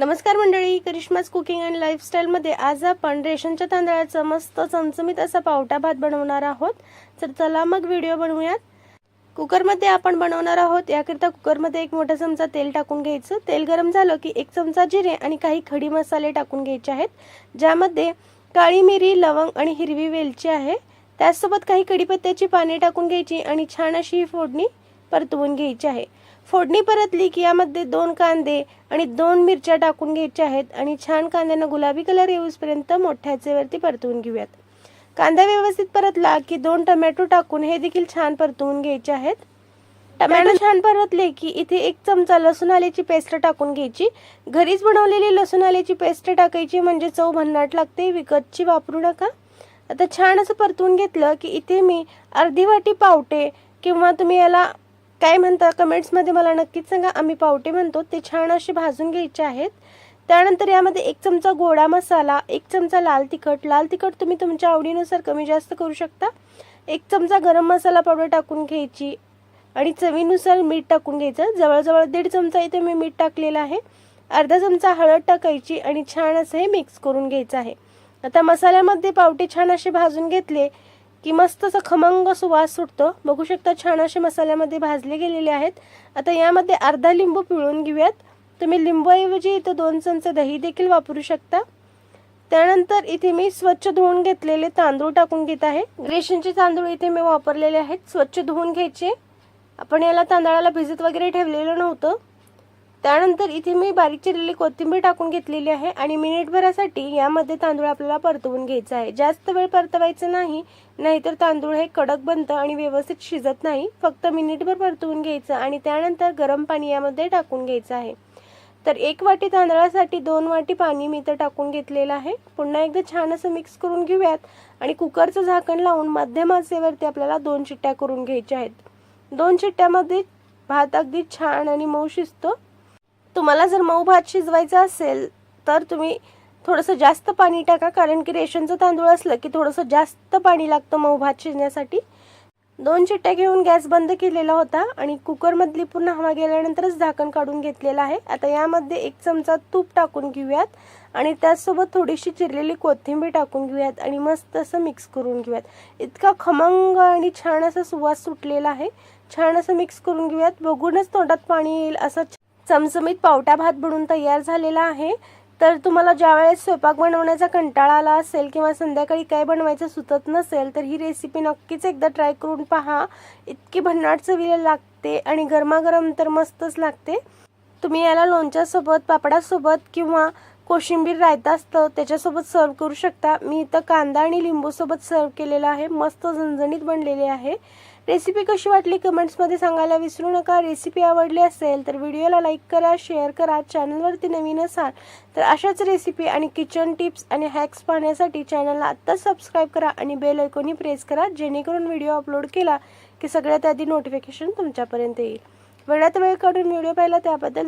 नमस्कार मंडळी करिश्माज cooking and लाईफस्टाईलमध्ये आज आपण रेशनच्या तांदळाचा मस्त चमचमीत असा पावटा भात बनवणार आहोत. तर चला मग व्हिडिओ बनवूयात. कुकरमध्ये आपण बनवणार आहोत. याकरिता कुकरमध्ये एक मोठा चमचा तेल टाकून घ्यायचं. तेल गरम झालं की एक चमचा जिरे आणि काही खडी मसाले टाकून घ्यायचे आहेत. ज्यामध्ये काळी मिरी लवंग आणि हिरवी वेलची आहे. त्याचसोबत काही कडीपत्त्याची पाने टाकून घ्यायची आणि छान अशी ही फोडणी परतवून घ्यायची आहे. फोडणी परतली की यामध्ये दोन कांदे आणि दोन मिरच्या टाकून घ्यायच्या आहेत आणि छान कांद्यांना गुलाबी कलर येऊसपर्यंत मोठ्याचेवरती परतवून घेऊयात. कांदा व्यवस्थित परतला की दोन टमॅटो टाकून हे देखील छान परतवून घ्यायचे आहेत. टमॅटो छान परतले की इथे एक चमचा लसूण आल्याची पेस्ट टाकून घ्यायची. घरीच बनवलेली लसूण आल्याची पेस्ट टाकायची म्हणजे चव भन्नाट लागते विकतची वापरू नका. आता छान असं परतवून घेतलं की इथे मी अर्धी वाटी पावटे किंवा तुम्ही याला काय म्हणता कमेंट्समध्ये मला नक्कीच सांगा. आम्ही पावटे म्हणतो ते छान असे भाजून घ्यायचे आहेत. त्यानंतर यामध्ये एक चमचा गोडा मसाला एक चमचा लाल तिखट. लाल तिखट तुम्ही तुमच्या आवडीनुसार कमी जास्त करू शकता. एक चमचा गरम मसाला पावडर टाकून घ्यायची आणि चवीनुसार मीठ टाकून घ्यायचं. जवळजवळ दीड चमचा इथे मी मीठ टाकलेलं आहे. अर्धा चमचा हळद टाकायची आणि छान असं हे मिक्स करून घ्यायचं आहे. आता मसाल्यामध्ये पावटे छान असे भाजून घेतले. की मस्त असं खमंग सुवास सुटतो. बघू शकता छान असे मसाल्यामध्ये भाजले गेलेले आहेत. आता यामध्ये अर्धा लिंबू पिळून घेऊयात. तुम्ही लिंबूऐवजी इथं दोन चमच दही देखील वापरू शकता. त्यानंतर इथे मी स्वच्छ धुवून घेतलेले तांदूळ टाकून घेत आहे. रेशनचे तांदूळ इथे मी वापरलेले आहेत. स्वच्छ धुवून घ्यायचे. आपण याला तांदळाला भिजत वगैरे ठेवलेलं नव्हतं. त्यानंतर इथे मी बारीक चिरलेली कोथिंबीर टाकून घेतलेली आहे आणि मिनिटभरासाठी यामध्ये तांदूळ आपल्याला परतवून घ्यायचा आहे. जास्त वेळ परतवायचं नाही नाहीतर तांदूळ हे कडक बनतं आणि व्यवस्थित शिजत नाही. फक्त मिनिटभर परतवून घ्यायचं आणि त्यानंतर गरम पाणी यामध्ये टाकून घ्यायचं आहे. तर एक वाटी तांदळासाठी दोन वाटी पाणी मी इथं टाकून घेतलेलं आहे. पुन्हा एकदा छान असं मिक्स करून घेऊयात आणि कुकरचं झाकण लावून मध्यम आचेवरती आपल्याला दोन चिट्ट्या करून घ्यायच्या आहेत. दोन चिट्ट्यामध्ये भात अगदी छान आणि मऊ शिजतो. तुम्हाला जर मऊ भात शिजवायचा असेल तर तुम्ही थोडंसं जास्त पाणी टाका कारण की रेशनचं तांदूळ असलं की थोडंसं जास्त पाणी लागतं मऊ भात शिजण्यासाठी. दोन चिट्ट्या घेऊन गॅस बंद केलेला होता आणि कुकरमधली पूर्ण हवा गेल्यानंतरच झाकण काढून घेतलेलं आहे. आता यामध्ये एक चमचा तूप टाकून घेऊयात आणि त्याचसोबत थोडीशी चिरलेली कोथिंबीर टाकून घेऊयात आणि मस्त असं मिक्स करून घेऊयात. इतका खमंग आणि छान असा सुवास सुटलेला आहे. छान असं मिक्स करून घेऊयात. बघूनच तोंडात पाणी येईल असं चमचमीत पावटा भात बनून तयार झालेला आहे. तर तुम्हाला ज्यावेळेस स्वयंपाक बनवण्याचा कंटाळा आला असेल किंवा संध्याकाळी काय बनवायचं सुचत नसेल तर ही रेसिपी नक्कीच एकदा ट्राय करून पहा. इतकी भन्नाट चवीला लागते आणि गरमागरम तर मस्तच लागते. तुम्ही याला लोणच्यासोबत पापडासोबत किंवा कोशिंबीर रायता असतं त्याच्यासोबत सर्व करू शकता. मी इथं कांदा आणि लिंबूसोबत सर्व केलेलं आहे. मस्त झणझणीत बनलेले आहे. रेसिपी कशी वाटली कमेंट्समध्ये सांगायला विसरू नका. रेसिपी आवडली असेल तर व्हिडिओला लाईक करा शेअर करा. चॅनलवरती नवीन असाल तर अशाच रेसिपी आणि किचन टिप्स आणि हॅक्स पाहण्यासाठी चॅनलला आत्ताच सबस्क्राईब करा आणि बेल ऐकूनही प्रेस करा जेणेकरून व्हिडिओ अपलोड केला की सगळ्यात आधी नोटिफिकेशन तुमच्यापर्यंत येईल. वेळात वेळ काढून व्हिडिओ पाहिला त्याबद्दल